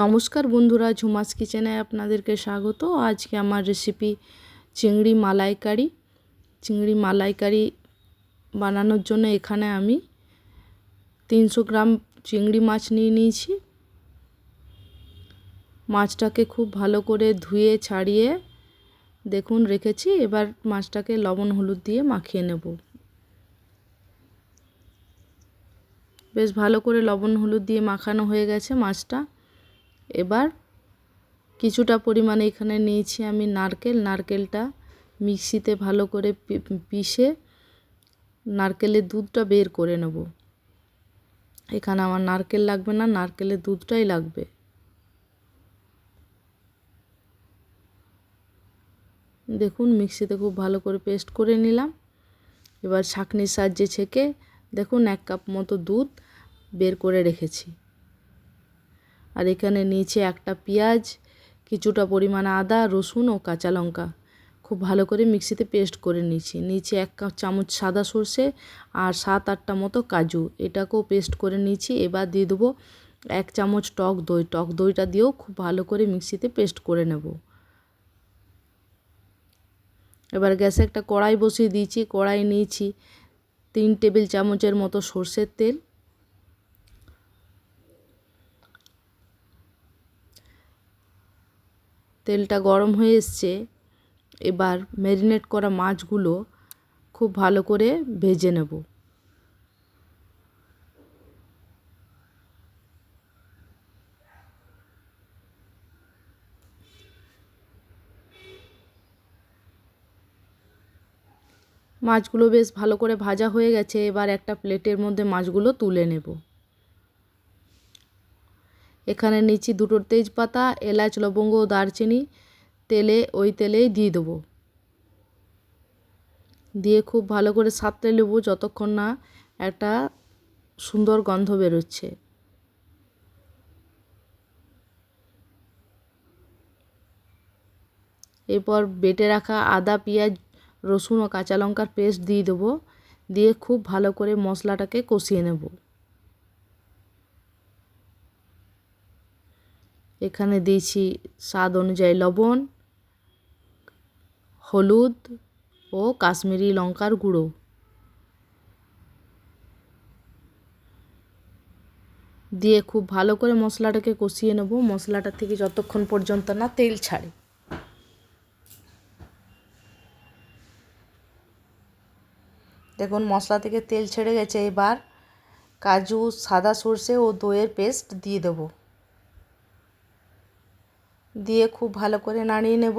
নমস্কার বন্ধুরা, ঝুমাস কিচেনে আপনাদেরকে স্বাগত। আজকে আমার রেসিপি চিংড়ি মালাইকারি। চিংড়ি মালাইকারি বানানোর জন্য এখানে আমি তিনশো গ্রাম চিংড়ি মাছ নিয়ে নিয়েছি। মাছটাকে খুব ভালো করে ধুয়ে, ছাড়িয়ে দেখুন, রেখেছি। এবার মাছটাকে লবণ হলুদ দিয়ে মাখিয়ে নেব। বেশ ভালো করে লবণ হলুদ দিয়ে মাখানো হয়ে গেছে মাছটা। এবার কিছুটা পরিমাণে এখানে নিয়েছি আমি নারকেল। নারকেলটা মিক্সিতে ভালো করে পিষে নারকেলের দুধটা বের করে নেব। এখানে আমার নারকেল লাগবে না, নারকেলের দুধটাই লাগবে। দেখুন, মিক্সিতে খুব ভালো করে পেস্ট করে নিলাম। এবার ছাঁকনির সাহায্যে ছেঁকে দেখুন, এক কাপ মতো দুধ বের করে রেখেছি। আর এখানে নিচে একটা পেঁয়াজ, কিছুটা পরিমাণ আদা, রসুন ও কাঁচা লঙ্কা। খুব ভালো করে মিক্সিতে পেস্ট করে নিয়েছি। নিচে এক কাপ চামচ সাদা সর্ষে আর সাত আটটা মতো কাজু। এটাকেও পেস্ট করে নিয়েছি। এবার দিয়ে দেবো এক চামচ টক দই। টক দইটা দিয়েও খুব ভালো করে মিক্সিতে পেস্ট করে নেব। এবার গ্যাসে একটা কড়াই বসিয়ে দিয়েছি। কড়াই নিয়েছি তিন টেবিল চামচের মতো সর্ষের তেল। তেলটা গরম হয়ে এসছে, এবার ম্যারিনেট করা মাছগুলো খুব ভালো করে ভেজে নেব। মাছগুলো বেশ ভালো করে ভাজা হয়ে গেছে, এবার একটা প্লেটের মধ্যে মাছগুলো তুলে নেব। এখানে নিচ্ছি দুটো তেজপাতা, এলাচ, লবঙ্গ দারচিনি। তেলে, ওই তেলেই দিয়ে দেবো। দিয়ে খুব ভালো করে সাঁতলে নেব যতক্ষণ না একটা সুন্দর গন্ধ বেরোচ্ছে। এরপর বেটে রাখা আদা, পেঁয়াজ, রসুন ও কাঁচা লঙ্কার পেস্ট দিয়ে দেবো। দিয়ে খুব ভালো করে মশলাটাকে কষিয়ে নেব। এখানে দিয়েছি স্বাদ অনুযায়ী লবণ, হলুদ ও কাশ্মীরি লঙ্কার গুঁড়ো। দিয়ে খুব ভালো করে মশলাটাকে কষিয়ে নেব। মশলাটা থেকে যতক্ষণ পর্যন্ত না তেল ছাড়ে। দেখুন, মশলা থেকে তেল ছেড়ে গেছে। এবার কাজু, সাদা সর্ষে ও দইয়ের পেস্ট দিয়ে দেবো। দিয়ে খুব ভালো করে নাড়িয়ে নেব।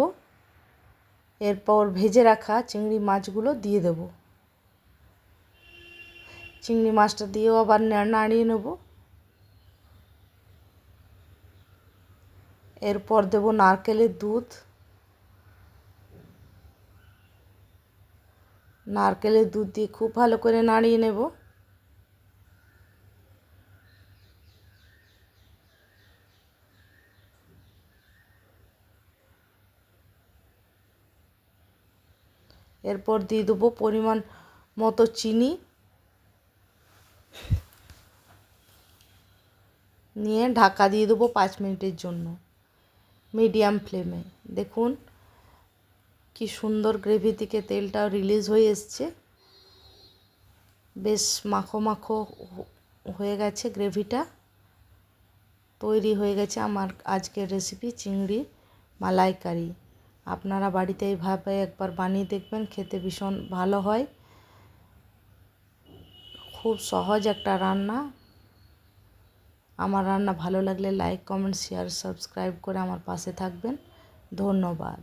এরপর ভেজে রাখা চিংড়ি মাছগুলো দিয়ে দেব। চিংড়ি মাছটা দিয়েও আবার নাড়িয়ে নেব। এরপর দেব নারকেলের দুধ। নারকেলের দুধ দিয়ে খুব ভালো করে নাড়িয়ে নেব। এরপর দিয়ে দেবো পরিমাণ মতো চিনি। নিয়ে ঢাকা দিয়ে দেবো পাঁচ মিনিটের জন্য। মিডিয়াম ফ্লেমে। দেখুন কি সুন্দর গ্রেভি থেকে তেলটাও রিলিজ হয়ে এসছে। বেশ মাখো মাখো হয়ে গেছে গ্রেভিটা। তৈরি হয়ে গেছে আমার আজকের রেসিপি চিংড়ি মালাইকারি। আপনারা বাড়িতে এইভাবে একবার বানিয়ে দেখবেন, খেতে ভীষণ ভালো হয়। খুব সহজ একটা রান্না। আমার রান্না ভালো লাগলে লাইক কমেন্ট শেয়ার সাবস্ক্রাইব করে আমার পাশে থাকবেন। ধন্যবাদ।